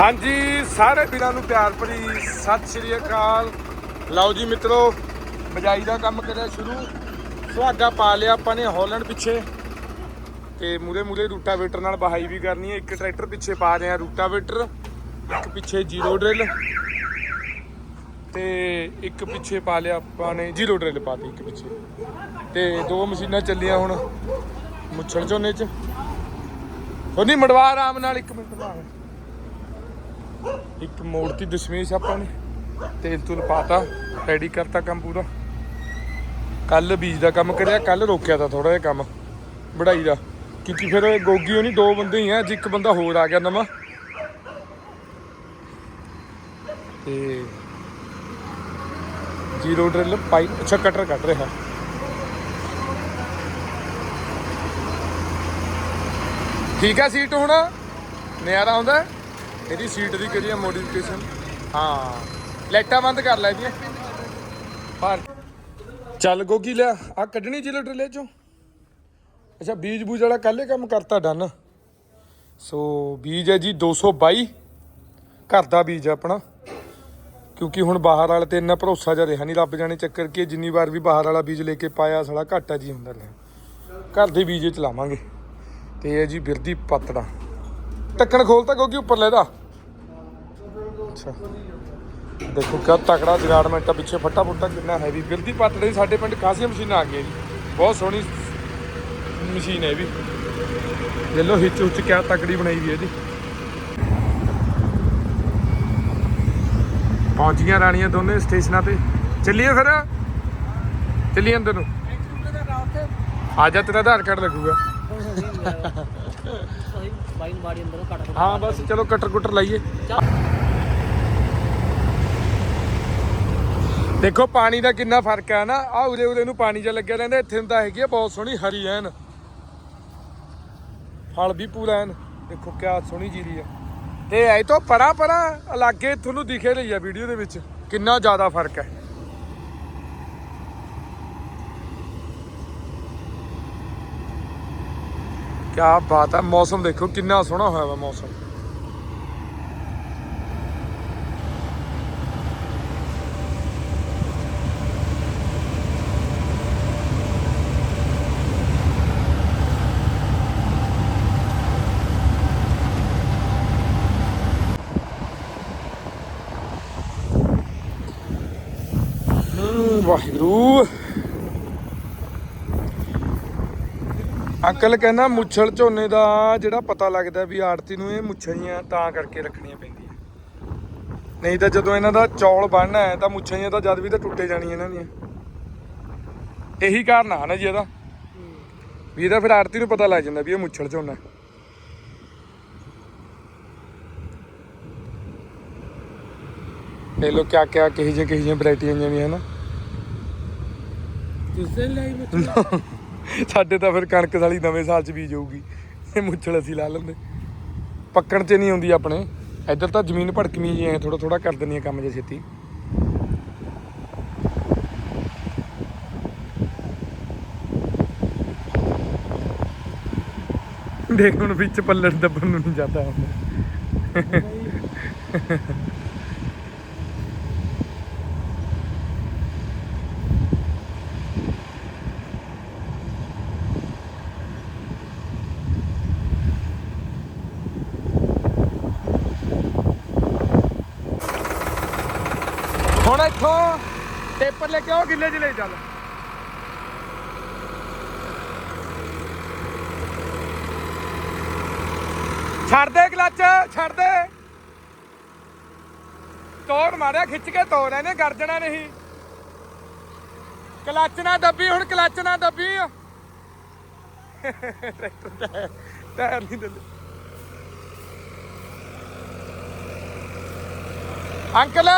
ਹਾਂਜੀ, ਸਾਰੇ ਵੀਰਾਂ ਨੂੰ ਪਿਆਰ ਭਰੀ ਸਤਿ ਸ਼੍ਰੀ ਅਕਾਲ। ਲਓ ਜੀ ਮਿੱਤਰੋ ਬਜਾਈ ਦਾ ਕੰਮ ਕਰਿਆ ਸ਼ੁਰੂ। ਸੁਹਾਗਾ ਪਾ ਲਿਆ ਆਪਾਂ ਨੇ ਹਾਲੈਂਡ ਪਿੱਛੇ। ਤੇ ਮੂਰੇ ਮੂਰੇ ਰੂਟਾਵੇਟਰ ਨਾਲ ਬਹਾਈ ਵੀ ਕਰਨੀ ਹੈ। ਇੱਕ ਟਰੈਕਟਰ ਪਿੱਛੇ ਪਾ ਰਹੇ ਆ ਰੂਟਾਵੇਟਰ, ਇੱਕ ਪਿੱਛੇ ਜ਼ੀਰੋ ਡਰਿਲ। ਤੇ ਇੱਕ ਪਿੱਛੇ ਪਾ ਲਿਆ ਆਪਾਂ ਨੇ ਜ਼ੀਰੋ ਡਰਿਲ ਪਾਤੀ ਇੱਕ ਪਿੱਛੇ। ਤੇ ਦੋ ਮਸ਼ੀਨਾਂ ਚੱਲੀਆਂ ਹੁਣ ਮੁੱਛਣ ਝੋਨੇ ਚ। ਉਹ ਨਹੀਂ, ਮੜਵਾ ਆਰਾਮ ਨਾਲ ਇੱਕ ਮਿੰਟ। ਬਾਅਦ ਇੱਕ ਮੋੜਤੀ ਦਸ਼ਮੇਸ਼ ਆਪਾਂ ਨੇ, ਤੇਲ ਤੁਲ ਪਾਤਾ ਰੈਡੀ ਕਰਤਾ ਕੰਮ ਪੂਰਾ। ਕੱਲ ਬੀਜ ਦਾ ਕੰਮ ਕਰਿਆ ਕੱਲ ਰੋਕਿਆ ਤਾਂ ਥੋੜਾ ਜਿਹਾ ਕੰਮ, ਵਢਾਈ ਦਾ। ਕਿਉਂਕਿ ਫਿਰ ਇਹ ਗੋਗੀ ਉਹ ਨਹੀਂ ਦੋ ਬੰਦੇ ਹੀ ਆ ਅੱਜ ਇੱਕ ਬੰਦਾ ਹੋਰ ਆ ਗਿਆ ਨਵਾਂ। ਤੇ ਜ਼ੀਰੋ ਡਰਿਲ ਪਾਈ ਅੱਛਾ ਕਟਰ ਕੱਢ ਰਿਹਾ। ਠੀਕ ਆ ਸੀਟ ਹੁਣ? ਨਿਆਰਾ ਆਉਂਦਾ? ਇਹਦੀ ਸੀਟ ਦੀ ਕਰੀਏ ਮੋਡੀਫਿਕੇਸ਼ਨ ਹਾਂ। ਲਾਈਟਾਂ ਬੰਦ ਕਰ ਲੈ ਇਹਦੀਆਂ ਪਰ ਚੱਲ ਗੋਗੀ ਲਿਆ। ਆ ਕੱਢਣੀ ਜਿਲੋ ਟਰਲੇ ਚੋਂ। ਅੱਛਾ, ਬੀਜ ਬੂਜ ਵਾਲਾ ਕੱਲੇ ਕੰਮ ਕਰਤਾ ਡਨ। ਸੋ ਬੀਜ ਹੈ ਜੀ 222 ਘਰ ਦਾ ਬੀਜ ਆਪਣਾ। ਕਿਉਂਕਿ ਹੁਣ ਬਾਹਰ ਵਾਲੇ ਤੇ ਇੰਨਾ ਭਰੋਸਾ ਜਿਹਾ ਰਿਹਾ ਨਹੀਂ, ਰੱਬ ਜਾਣੇ ਚੱਕਰ ਕਿ ਜਿੰਨੀ ਵਾਰ ਵੀ ਬਾਹਰ ਵਾਲਾ ਬੀਜ ਲੈ ਕੇ ਪਾਇਆ, ਸਾਲਾ ਘਾਟਾ ਜੀ ਹੁੰਦਾ ਰਿਹਾ। ਘਰ ਦੇ ਬੀਜ ਚਲਾਵਾਂਗੇ। ਤੇ ਇਹ ਹੈ ਜੀ ਬਿਰਦੀ ਪਤੜਾ। ਟੱਕਣ ਖੋਲਤਾ ਕਿਉਂਕਿ ਉੱਪਰ ਲੈਦਾ ਅੱਛਾ। ਦੇਖੋ ਕਿਆ ਤਕੜਾ ਜਗਾੜਮੈਂਟ ਆ ਪਿੱਛੇ ਫੱਟਾ ਫੁੱਟਾ ਕਿੰਨਾ ਹੈਵੀ ਬਿਰਦੀ ਪਤੜੇ ਦੀ ਸਾਡੇ ਪਿੰਡ ਖਾਸੀਆਂ ਮਸ਼ੀਨਾਂ ਆ ਗਈਆਂ ਜੀ। ਬਹੁਤ ਸੋਹਣੀ ਮਸ਼ੀਨ ਹੈ ਵੀ। ਲੈ ਲੋ ਹਿੱਚ ਉੱਚ ਕਿਆ ਤਕੜੀ ਬਣਾਈ ਵੀ ਇਹਦੀ ਪਹੁੰਚੀਆਂ ਰਾਣੀਆਂ ਦੋਨੇ ਸਟੇਸ਼ਨਾਂ ਤੇ। ਚੱਲੀਏ ਫਿਰ? ਚੱਲੀਏ ਅੰਦਰ ਨੂੰ। ਆ ਜਾ ਤੇਰਾ ਆਧਾਰ ਕਾਰਡ ਲੱਗੂਗਾ। ਬਾਈ ਨੂੰ ਬਾੜੀ ਅੰਦਰੋਂ ਕੱਟ ਹਾਂ ਬਸ ਚਲੋ ਕਟਰ ਕੁਟਰ ਲਾਈਏ। ਦੇਖੋ ਪਾਣੀ ਦਾ ਕਿੰਨਾ ਫ਼ਰਕ ਹੈ ਨਾ। ਆ ਉਰੇ ਉਰੇ ਨੂੰ ਪਾਣੀ ਜਿਹਾ ਲੱਗਿਆ ਰਹਿੰਦਾ ਇੱਥੇ ਨੂੰ ਤਾਂ ਹੈਗੀ ਆ ਬਹੁਤ ਸੋਹਣੀ ਹਰੀ ਐਨ। ਫਲ ਵੀ ਪੂਰਾ ਐਨ। ਦੇਖੋ ਕਿਆ ਸੋਹਣੀ ਜੀਰੀ ਆ। ਤੇ ਐ ਤੋਂ ਪਰਾਂ ਪਰਾਂ ਲਾਗੇ ਤੁਹਾਨੂੰ ਦਿਖੇ ਰਹੀ ਆ ਵੀਡੀਓ ਦੇ ਵਿੱਚ। ਕਿੰਨਾ ਜ਼ਿਆਦਾ ਫ਼ਰਕ ਹੈ ਕਿਆ ਬਾਤ ਹੈ ਮੌਸਮ ਦੇਖੋ ਕਿੰਨਾ ਸੋਹਣਾ ਹੋਇਆ ਵਾ ਮੌਸਮ। ਹਮ, ਵਾਹਿਗੁਰੂ। ਅੰਕਲ ਕਹਿੰਦਾ ਮੁੱਛਲ ਝੋਨੇ ਦਾ ਜਿਹੜਾ ਪਤਾ ਲੱਗਦਾ ਵੀ ਆੜਤੀ ਨੂੰ ਇਹ ਮੁੱਛਾਂ ਤਾਂ ਕਰਕੇ ਰੱਖਣੀਆਂ ਪੈਂਦੀਆਂ। ਨਹੀਂ ਤਾਂ ਜਦੋਂ ਇਹਨਾਂ ਦਾ ਚੌਲ ਬਣਨਾ ਹੈ ਤਾਂ ਮੁੱਛਾਂ ਤਾਂ ਜਦ ਵੀ ਤਾਂ ਟੁੱਟੇ ਜਾਣੀਆਂ ਇਹਨਾਂ ਦੀਆਂ। ਇਹੀ ਕਾਰਨ ਆ ਨਾ ਜੀ ਇਹਦਾ। ਵੀ ਇਹਦਾ ਫਿਰ ਆੜਤੀ ਨੂੰ ਪਤਾ ਲੱਗ ਜਾਂਦਾ ਵੀ ਇਹ ਮੁੱਛਲ ਝੋਨਾ। ਇਹ ਲੋ ਕਿਆ ਕਿਆ ਕਹੀ ਜੇ ਕਹੀ ਜੇ ਵੈਰਾਈਟੀਆਂ ਜਿਹੀਆਂ ਨਾ ਕਿਸੇ ਲਈ ਮੈਂ ਸਾਡੇ ਤਾਂ ਫਿਰ ਕਣਕ ਸਾਲੀ ਨਵੇਂ ਸਾਲ ਚ ਬੀਜ ਹੋਊਗੀ। ਇਹ ਮੁੱਛਲ ਅਸੀਂ ਲਾ ਲੈਂਦੇ। ਪੱਕਣ ਚ ਨਹੀਂ ਆਉਂਦੀ ਆਪਣੇ। ਇੱਧਰ ਤਾਂ ਜ਼ਮੀਨ ਭੜਕਵੀਂ ਜੀ ਐ ਥੋੜਾ ਥੋੜਾ ਕਰ ਦਿੰਦੀ ਆ ਕੰਮ ਜੇ ਛੇਤੀ। ਦੇਖ ਹੁਣ ਵਿੱਚ ਪੱਲਣ ਦੱਬਣ ਨੂੰ ਨਹੀਂ ਜਾਂਦਾ। ਹੁਣ ਹੁਣ ਇੱਥੋਂ ਟੇਪਰ ਲੈ ਕੇ ਆਓ, ਗਿੱਲੇ ਜਿਲੇ ਚੱਲ। ਛੱਡ ਦੇ ਕਲੱਚ, ਛੱਡ ਦੇ। ਤੋੜ ਮਾਰਿਆ, ਖਿੱਚ ਕੇ ਤੋੜ, ਇਹਨੇ ਗਰਜਣਾ ਨਹੀਂ। ਕਲੱਚ ਨਾ ਦੱਬੀ, ਹੁਣ ਕਲੱਚ ਨਾ ਦੱਬੀ। ਟਰੈਕਟਰ ਟਾਇਰ ਟਾਇਰ ਨਹੀਂ ਦਿੱਲੇ ਅੰਕਲ!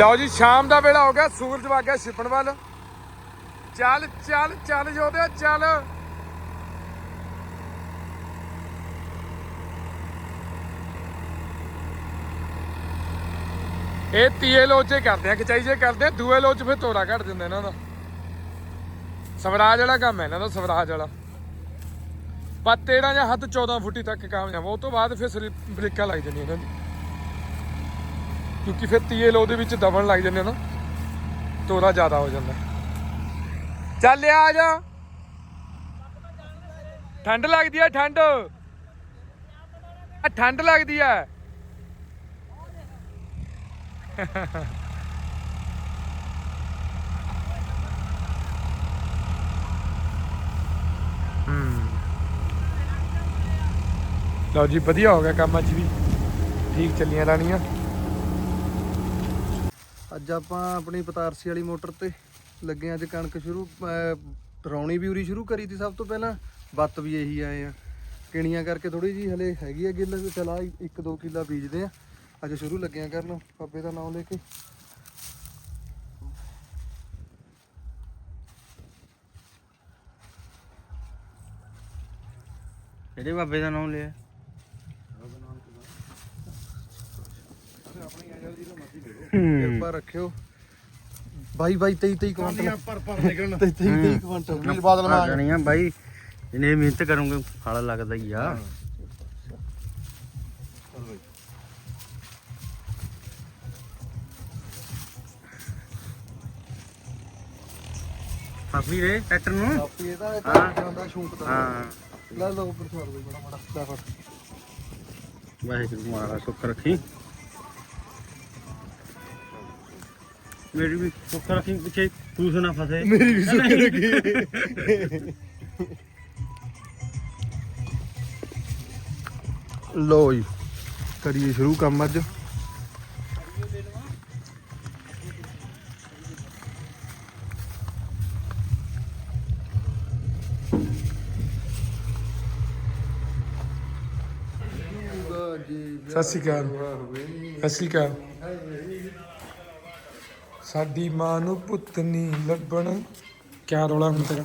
ਲਓ ਜੀ, ਸ਼ਾਮ ਦਾ ਵੇਲਾ ਹੋ ਗਿਆ, ਸੂਰਜ ਵਾਗਿਆ ਛਿਪਣ ਵੱਲ। ਚੱਲ ਚੱਲ ਚੱਲ ਜੋਦੇ ਚੱਲ। ਇਹ ਤੀਏ ਲੋਚੇ ਕਰਦੇ ਆ, ਖਚਾਈ ਜੇ ਕਰਦੇ ਆ, ਦੂਏ ਲੋਚ ਫਿਰ ਤੋੜਾ ਕੱਢ ਦਿੰਦੇ ਇਹਨਾਂ ਦਾ। ਸਵਰਾਜ ਵਾਲਾ ਕੰਮ ਹੈ ਇਹਨਾਂ ਦਾ, ਸਵਰਾਜ ਵਾਲਾ। ਪਰ ਤੇੜਾ ਜਾਂ ਹੱਦ 14 ਫੁੱਟੀ ਤੱਕ ਕਾਮਯਾਬ, ਉਹ ਤੋਂ ਬਾਅਦ ਫਿਰ ਸਲਿੱਪ ਬ੍ਰੇਕਾਂ ਲੱਗ ਜਾਂਦੀਆਂ ਇਹਨਾਂ ਦੀ। ਕਿਉਂਕਿ ਫਿਰ ਤੀਏ ਲੋ ਦੇ ਵਿੱਚ ਦਬਣ ਲੱਗ ਜਾਂਦੇ ਨਾ ਤੋਰਾ ਜ਼ਿਆਦਾ ਹੋ ਜਾਂਦਾ। ਚੱਲ ਆ ਜਾ। ਠੰਡ ਲੱਗਦੀ ਆ, ਠੰਡ। ਆ ਠੰਡ ਲੱਗਦੀ ਆ। ਹੂੰ। ਲਓ ਜੀ, ਵਧੀਆ ਹੋ ਗਿਆ ਕੰਮ ਅੱਜ ਵੀ। ਠੀਕ ਚੱਲੀਆਂ ਰਾਣੀਆਂ। ਅੱਜ ਆਪਾਂ ਆਪਣੀ ਪਤਾਰਸੀ ਵਾਲੀ ਮੋਟਰ ਤੇ ਲੱਗੇ ਹਾਂ ਅੱਜ ਕਣਕ ਸ਼ੁਰੂ ਰੌਣੀ ਵੀ ਉਰੀ ਸ਼ੁਰੂ ਕਰੀ ਤੀ ਸਭ ਤੋਂ ਪਹਿਲਾਂ। ਬੱਤ ਵੀ ਇਹੀ ਆਏ ਆ। ਕਿਣੀਆਂ ਕਰਕੇ ਥੋੜੀ ਜੀ ਹਲੇ ਹੈਗੀ ਆ ਗਿੱਲ, ਚਲਾ 1-2 ਕਿੱਲਾ ਬੀਜਦੇ ਆ। ਅੱਜ ਸ਼ੁਰੂ ਲੱਗਿਆ ਕਰਨ, ਬਾਬੇ ਦਾ ਨਾਮ ਲੈ ਕੇ। ਕਿਹੜੇ ਬਾਬੇ ਦਾ ਨਾਮ ਲਿਆ। ਕਿਰਪਾ ਰੱਖਿਓ। ਬਾਈ ਬਾਈ 23 23 ਕੁਇੰਟਲ ਪਰ ਪਰ ਨਿਕਲਣ। 23 23 ਕੁਇੰਟਲ ਵੀਰ ਬਾਦਲ ਆ ਜਾਣੀਆਂ ਬਾਈ ਇਹਨੇ ਮਿਹਨਤ ਕਰੋਗੇ ਫਲ ਲੱਗਦਾ ਹੀ ਆ। ਪਾਪੀ ਰੇ ਟਰੈਕਟਰ ਨੂੰ? ਆਪੀ ਇਹਦਾ ਇੱਕ ਹਾਂ। ਜਾਂਦਾ ਸ਼ੂਟ ਦਾ ਹਾਂ। ਲੈ ਲਓ ਉੱਪਰ ਛੱਡ ਦੇ ਬੜਾ ਬੜਾ ਫੜ। ਵਾਹਿਗੁਰੂ ਮਹਾਰਾਜ ਸੁੱਖ ਰੱਖੀ। ਮੇਰੀ ਵੀ ਸੁੱਖ ਰੱਖੀ ਪਿੱਛੇ ਤੂੰ ਨਾ ਫਸੇ ਮੇਰੀ ਵੀ ਸੁੱਕ ਰੱਖੀ। ਲੋ ਜੀ ਕਰੀਏ ਸ਼ੁਰੂ ਕੰਮ ਅੱਜ। ਸਤਿ ਸ਼੍ਰੀ ਅਕਾਲ। ਸਤਿ ਸ਼੍ਰੀ ਅਕਾਲ। ਸਾਡੀ ਮਾਂ ਨੂੰ ਪੁੱਤ ਨਹੀਂ ਲੱਭਣ। ਕਿਆ ਰੌਲਾ ਹੁਣ ਤੇਰਾ?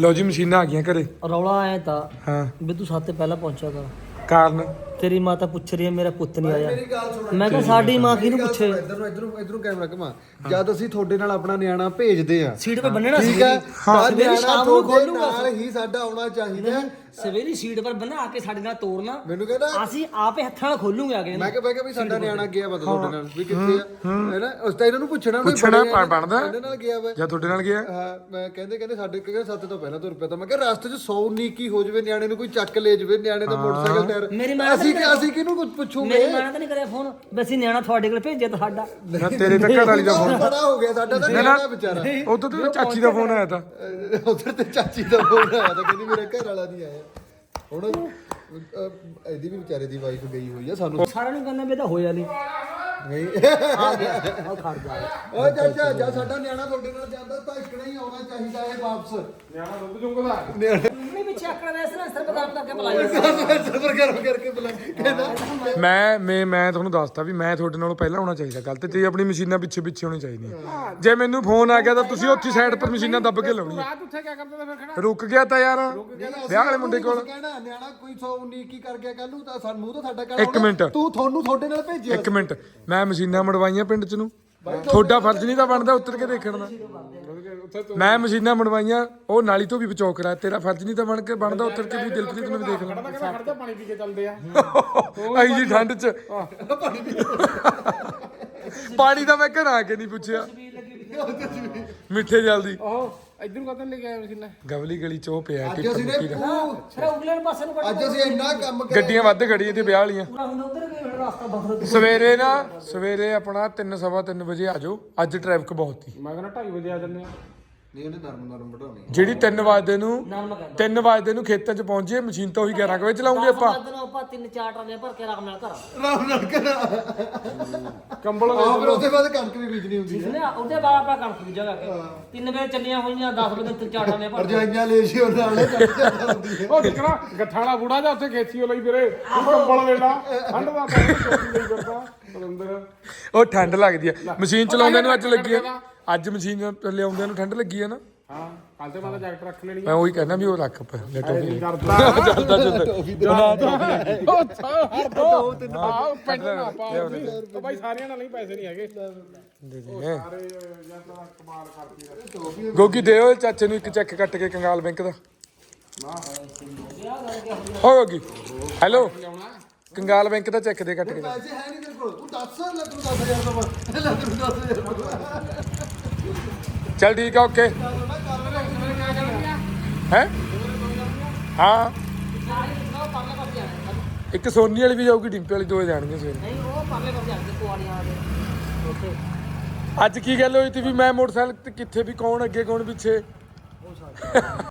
ਲਓ ਜੀ ਮਸ਼ੀਨਾਂ ਆ ਗਈਆਂ ਘਰੇ। ਰੌਲਾ ਆਇਆ ਤਾਂ ਹਾਂ। ਵੀ ਤੂੰ ਸਾਤੇ ਪਹਿਲਾਂ ਪਹੁੰਚਿਆ ਤਾਂ ਕਾਰਨ? ਤੇਰੀ ਮਾਤਾ ਪੁੱਛ ਰਹੀ ਹੈ ਮੇਰਾ ਪੁੱਤ ਨਹੀਂ ਆਇਆ। ਮੇਰੀ ਗੱਲ ਸੁਣ। ਮੈਂ ਕਿਹਾ ਸਾਡੀ ਮਾਂ ਕਿਹਨੂੰ ਪੁੱਛੇ? ਇੱਧਰ ਨੂੰ ਇੱਧਰ ਨੂੰ ਇੱਧਰ ਨੂੰ ਕੈਮਰਾ ਘੁਮਾ। ਜਦ ਅਸੀਂ ਤੁਹਾਡੇ ਨਾਲ ਆਪਣਾ ਨਿਆਣਾ ਭੇਜਦੇ ਆ ਸੀਟ 'ਤੇ ਬੰਨਣਾ ਠੀਕ ਹੈ? ਤਾਂ ਨਿਆਣਾ ਤੁਹਾਡੇ ਨਾਲ ਹੀ ਸਾਡਾ ਆਉਣਾ ਚਾਹੀਦਾ ਹੈ। ਸਵੇਰੀ ਸੀਟ ਪਰ ਬੰਨਾ ਕੇ ਸਾਡੇ ਨਾਲ ਤੋੜਨਾ ਮੈਨੂੰ ਕਹਿੰਦਾ ਅਸੀਂ ਆਪੇ ਹੱਥਾਂ ਨਾਲ ਖੋਲੂਗੇ ਆ ਕੇ। ਮੈਂ ਕਿਹਾ ਮੈਂ ਕਿਹਾ ਵੀ ਸਾਡਾ ਨਿਆਣਾ ਗਿਆ ਵਾ ਤੁਹਾਡੇ ਨਾਲ ਵੀ ਕਿੱਥੇ ਆ? ਹੈਨਾ? ਉਸ ਤਾਂ ਇਹਨਾਂ ਨੂੰ ਪੁੱਛਣਾ ਉਹਨੇ ਪੁੱਛਣਾ ਬੜੇ ਆ, ਬਣਦਾ। ਸਾਡੇ ਨਾਲ ਗਿਆ ਵਾ। ਜਾਂ ਤੁਹਾਡੇ ਨਾਲ ਗਿਆ? ਹਾਂ ਮੈਂ ਕਹਿੰਦੇ ਕਹਿੰਦੇ ਸਾਡੇ ਕਹਿੰਦੇ ਸੱਤ ਤੋਂ ਪਹਿਲਾਂ ਤੁਰ ਪਿਆ ਤਾਂ। ਮੈਂ ਕਿਹਾ ਰਸਤੇ 'ਚ 100 ਨੀਕੀ ਹੋ ਜਵੇ ਨਿਆਣੇ ਨੂੰ ਕੋਈ ਚੱਕ ਲੈ ਜਵੇ ਨਿਆਣੇ ਦਾ ਮੋਟਰਸਾਈਕਲ ਟਾਇਰ। ਮੇਰੀ ਮਾਂ ਅਸੀਂ ਕਿ ਅਸੀਂ ਕਿਹਨੂੰ ਕੁਝ ਪੁੱਛੂਗੇ? ਮੇਰੀ ਮਾਂ ਨੇ ਤਾਂ ਨਹੀਂ ਕਰਿਆ ਫੋਨ। ਵੀ ਅਸੀਂ ਨਿਆਣਾ ਤੁਹਾਡੇ ਕੋਲ ਭੇਜਿਆ ਤੁਹਾਡਾ ਨਾ ਤੇਰੇ ਤਾਂ ਘਰ ਵਾਲੀ ਦਾ ਫੋਨ। ਬੜਾ ਹੋ ਗਿਆ ਸਾਡਾ ਤਾਂ ਨਿਆਣਾ ਵਿਚਾਰਾ। ਉਦੋਂ ਤੇ ਚਾਚੀ ਦਾ ਫੋਨ ਆਇਆ ਤਾਂ। ਉਧਰ ਤੇ ਚਾਚੀ ਦਾ ਫੋਨ ਆਇਆ ਤਾਂ ਕਹਿੰਦੀ ਮੇਰੇ ਘਰ ਵਾਲਾ ਨਹੀਂ ਆਇਆ। ਹੁਣ ਅਹ, ਇਹਦੀ ਵੀ ਵਿਚਾਰੇ ਦੀ ਵਾਈਫ ਗਈ ਹੋਈ ਆ ਸਾਨੂੰ ਸਾਰਿਆਂ ਨੂੰ ਕਹਿੰਦਾ ਵੀ ਇਹ ਤਾਂ ਹੋਇਆ ਨਹੀਂ। ਨਹੀਂ। ਆ ਗਿਆ ਉਹ ਖੜ ਜਾ ਓਏ ਚਾਚਾ ਜਾਂ ਸਾਡਾ ਨਿਆਣਾ ਤੁਹਾਡੇ ਨਾਲ ਜਾਂਦਾ ਤਾਂ ਇਕਣਾ ਹੀ ਆਉਣਾ ਚਾਹੀਦਾ ਹੈ ਵਾਪਸ। ਨਿਆਣਾ ਦੁੱਧ ਜੁੰਗਦਾ ਨਹੀਂ ਪਿੱਛੇ ਆਕੜਾ ਬਦਾਮ ਕਰਕੇ ਬੁਲਾਈ ਸਬਰ ਕਰ ਕਰਕੇ ਬੁਲਾ ਕਹਿੰਦਾ। ਮੈਂ ਮੈਂ ਮੈਂ ਤੁਹਾਨੂੰ ਦੱਸਤਾ ਵੀ ਮੈਂ ਤੁਹਾਡੇ ਨਾਲੋਂ ਪਹਿਲਾਂ ਆਉਣਾ ਚਾਹੀਦਾ ਗੱਲ ਤੇ ਤੇ ਆਪਣੀ ਮਸ਼ੀਨਾਂ ਪਿੱਛੇ ਪਿੱਛੇ ਹੋਣੀ ਚਾਹੀਦੀਆਂ ਜੇ ਮੈਨੂੰ ਫੋਨ ਆ ਗਿਆ ਤਾਂ ਤੁਸੀਂ ਉੱਥੇ ਸਾਈਡ ਪਰ ਮਸ਼ੀਨਾਂ ਦੱਬ ਕੇ ਲਾਉਣੀਆਂ। ਰਾਤ ਉੱਥੇ ਕਿਆ ਕਰਦਾ ਤਾਂ ਫਿਰ ਖੜਾ? ਰੁਕ ਗਿਆ ਤਾਂ ਯਾਰ। ਵਿਆਹ ਵਾਲੇ ਮੁੰਡੇ ਕੋਲ। ਕਹਿਣਾ ਨਿਆਣਾ ਕੋਈ 119 ਕੀ ਕਰ ਗਿਆ ਕੱਲ ਨੂੰ ਤਾਂ ਸਾਨੂੰ ਮੂੰਹ ਤਾਂ ਸਾਡਾ ਕਰ ਇੱਕ ਮਿੰਟ। ਤੂੰ ਤੁਹਾਨੂੰ ਤੁਹਾਡੇ ਨਾਲ ਭੇਜਿਆ। ਇੱਕ ਮਿੰਟ। ਮੈਂ ਮਸ਼ੀਨਾਂ ਮੜਵਾਈਆਂ ਪਿੰਡ ਚ ਨੂੰ। ਤੁਹਾਡਾ ਫਰਜ਼ ਨਹੀਂ ਤਾਂ ਬਣਦਾ ਉੱਤਰ ਕੇ ਦੇਖਣ ਦਾ। ਮੈਂ ਮਸ਼ੀਨਾਂ ਮੜਵਾਈਆਂ ਉਹ ਨਾਲੀ ਤੋਂ ਵੀ ਬਚਾਓ ਕਰਾ ਤੇਰਾ ਫਰਜ਼ ਨਹੀਂ ਤਾਂ ਬਣ ਕੇ ਬਣਦਾ ਉੱਤਰ ਕੇ ਵੀ ਦਿਲਪ੍ਰੀਤ ਨੂੰ ਵੀ ਦੇਖ ਕਹਿੰਦਾ ਖੜਦਾ ਪਾਣੀ ਪੀ ਕੇ ਚੱਲਦੇ ਆ। ਆਈ ਜੀ ਠੰਡ ਚ। ਪਾਣੀ ਤਾਂ ਮੈਂ ਘਰ ਆ ਕੇ ਨਹੀਂ ਪੁੱਛਿਆ। ਮਿੱਠੇ ਜਲਦੀ ਉਹ ਇਧਰ ਨੂੰ ਕਦੋਂ ਲੈ ਕੇ ਆਇਆ ਮਸ਼ੀਨਾਂ? ਗਵਲੀ ਗਲੀ ਚ ਉਹ ਪਿਆ ਅੱਜ ਅਸੀਂ ਨੇ ਮਿੱਟੀ ਦਾ। ਪੂ- ਸਰ ਉਗਲੇ ਪਾਸੇ ਨੂੰ ਅੱਜ ਅਸੀਂ ਇੰਨਾ ਕੰਮ ਕਰਿਆ। ਗੱਡੀਆਂ ਵੱਧ ਖੜੀਆਂ ਤੇ ਵਿਆਹ ਵਾਲੀਆਂ। ਪੂਰਾ ਹੁੰਦਾ ਉਧਰ ਗਏ ਹੁਣ ਰਸਤਾ ਬਦਲ ਸਵੇਰੇ ਨਾ ਸਵੇਰੇ ਆਪਣਾ 3 3 ਵਜੇ ਆ ਜਾਓ। ਅੱਜ ਟ੍ਰੈਫਿਕ ਬਹੁਤ ਸੀ। ਮੈਂ ਕਹਿੰਦਾ 2:30 ਵਜੇ ਆ ਜੰਨੇ ਆ। ਨਹੀਂ ਉਹਨੇ ਨਰਮ ਨਰਮ ਵਧਾਉਣੀ ਜਿਹੜੀ 3 ਵਜੇ ਨੂੰ 3 ਵਜੇ ਨੂੰ ਖੇਤਾਂ ਚ ਪਹੁੰਚੀਏ ਮਸ਼ੀਨ ਤਾਂ ਉਹੀ 11 ਕੁ ਵਜੇ ਚਲਾਉਂਗੇ ਆਪਾਂ। ਬਾਅਦ ਨੂੰ ਆਪਾਂ ਤਿੰਨ ਚਾਰ ਟਰਾਲੀਆਂ ਭਰ ਕੇ ਆਰਾਮ ਨਾਲ ਘਰ ਆਰਾਮ ਨਾਲ ਕਰਾ ਕੰਬਲ ਆ ਫਿਰ ਉਹਦੇ ਬਾਅਦ ਕਣਕ ਵੀ ਬੀਜਣੀ ਹੁੰਦੀ ਹੈ। ਜਿਸਨੇ ਉਹਦੇ ਬਾਅਦ ਆਪਾਂ ਕਣਕ ਦੀ ਜਗ੍ਹਾ ਕੇ ਤਿੰਨ ਵਜੇ ਚੱਲੀਆਂ ਹੋਈਆਂ 10 ਵਜੇ ਤਿੰਨ ਚਾਰ ਟਰਾਲੀਆਂ ਭਰ ਕੇ। ਰਜਾਈਆਂ ਲੈ ਸੀ ਉਹਨਾਂ ਨਾਲ ਚੱਲ ਜਾਂਦਾ ਹੁੰਦੀ ਹੈ। ਉਹ ਦੇਖਣਾ ਗੱਠਾਲਾ ਬੁੜਾ ਜਾ ਉੱਥੇ ਖੇਤੀ ਲਈ ਵੀਰੇ ਤੂੰ ਕੰਬਲ ਵੇਲਾ। ਠੰਡ ਦਾ ਲਈ ਫਿਰਦਾ ਉਹ ਠੰਡ ਲੱਗਦੀ ਆ। ਮਸ਼ੀਨ ਚਲਾਉਂਦੇ ਨੂੰ ਅੱਜ ਲੱਗੀ ਆ। ਅੱਜ ਮਸ਼ੀਨ ਲਿਆਉਂਦੇ ਨੂੰ ਠੰਡ ਲੱਗੀ ਆ ਨਾ। ਹਾਂ ਕੱਲ ਤੇ ਮੈਂ ਤਾਂ ਜੈਕਟ ਰੱਖ ਲੈਣੀ ਮੈਂ ਉਹੀ ਕਹਿੰਦਾ ਵੀ ਉਹ ਰੱਖ ਪੈ ਲੈਟੋ ਵੀ ਕਰਦਾ ਚੱਲਦਾ ਚੱਲਦਾ। ਉਹ ਤਿੰਨ ਆਹ ਪੈਂਟ ਨਾ ਪਾਓ ਉਹ ਬਾਈ ਸਾਰਿਆਂ ਨਾਲ ਨਹੀਂ ਪੈਸੇ ਨਹੀਂ ਹੈਗੇ। ਸਾਰੇ ਜਾਂ ਤਾਂ ਕਮਾਲ ਕਰਦੀ ਆ ਗੋਗੀ ਦੇ ਓਏ ਚਾਚੇ ਨੂੰ ਇੱਕ ਚੈੱਕ ਕੱਟ ਕੇ ਕੰਗਾਲ ਬੈਂਕ ਦਾ। ਹੋ ਗੋਗੀ ਹੈਲੋ। ਕੰਗਾਲ ਬੈਂਕ ਦਾ ਚੈੱਕ ਦੇ ਕੱਟ ਕੇ। ਪੈਸੇ ਹੈ ਨਹੀਂ ਤੇਰੇ ਕੋਲ। ਤੂੰ ਦੱਸ ਲੈ ਤੂੰ 10000 ਤੋਂ ਲੈ ਤੂੰ 10000 ਤੋਂ ਚੱਲ ਠੀਕ ਆ, ਓਕੇ। ਹੈ? ਹਾਂ। ਇੱਕ ਸੋਨੀ ਵਾਲੀ ਵੀ ਜਾਊਗੀ, ਡਿੰਪੇ ਵਾਲੀ ਦੋਵੇਂ ਜਾਣਗੇ ਸਵੇਰੇ ਨਹੀਂ ਉਹ ਪਰਲੇ ਪਾਸੇ ਜਾਂਦੇ ਕੁਆੜੀਆਂ ਦੇ ਉੱਥੇ ਅੱਜ ਕੀ ਗੱਲ ਹੋਈ ਸੀ ਵੀ ਮੈਂ ਮੋਟਰਸਾਈਕਲ ਤੇ ਕਿੱਥੇ ਵੀ ਕੌਣ, ਅੱਗੇ ਕੌਣ, ਪਿੱਛੇ?